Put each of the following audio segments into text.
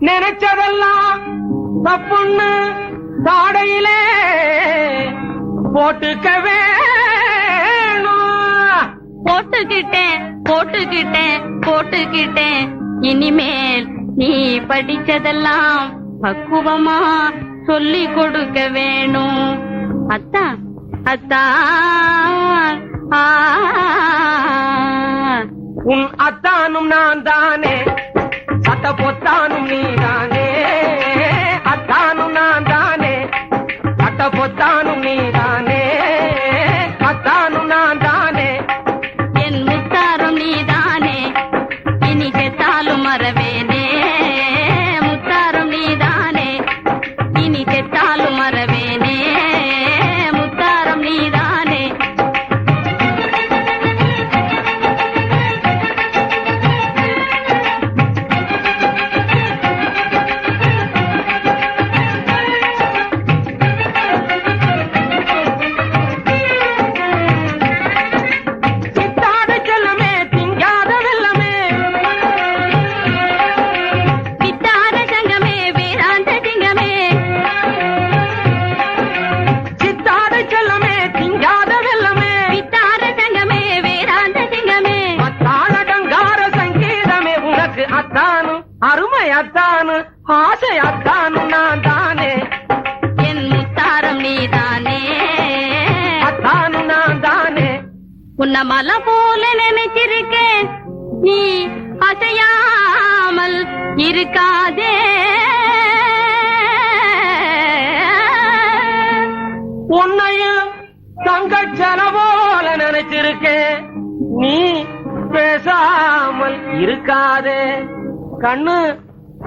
நினைச்சதெல்லாம் தப்புன்னு தாடையிலே போட்டுக்க வேணும். போட்டுக்கிட்டேன் போட்டுக்கிட்டேன் போட்டுக்கிட்டேன். இனிமேல் நீ படிச்சதெல்லாம் பக்குவமா சொல்லி கொடுக்க வேணும். அத்தா அத்தா உன் அத்தானும் நான் தானே அத்த பொத்தானும் அத்த அத்தானு அருமை அத்தானு ஆசை அத்தானு நான் தானே என் முத்தாரம் நீதானே. அத்தானு நான் தானே உன்ன மலை போல நினைச்சிருக்கேன். நீ அசையாமல் இருக்காதே. உன்னையும் தங்கச்சன போல நினைச்சிருக்கேன். நீ பேசாமல் இருக்காதே. கண்ணு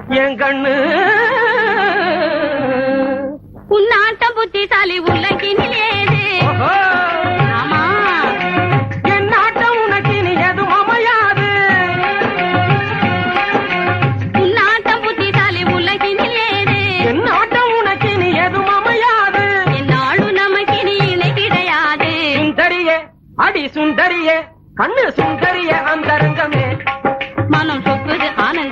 என் கண்ணு. உன்னாட்டம் புத்திசாலி உலகினில் ஏது. ஓஹோ, ஆமா. என் நாட்டம் உனக்கு இனி எதுவும் அமையாது. உன்னாட்டம் புத்திசாலி உலகினில் ஏது. என் நாட்டம் உனக்கு இனி எதுவும் அமையாது. என்னாலும் நமக்கு இனி இணை கிடையாது. சுந்தரியே அடி சுந்தரியே கண்ணு சுந்தரிய அந்தரங்கமே. மனம் சொக்குது ஆனந்த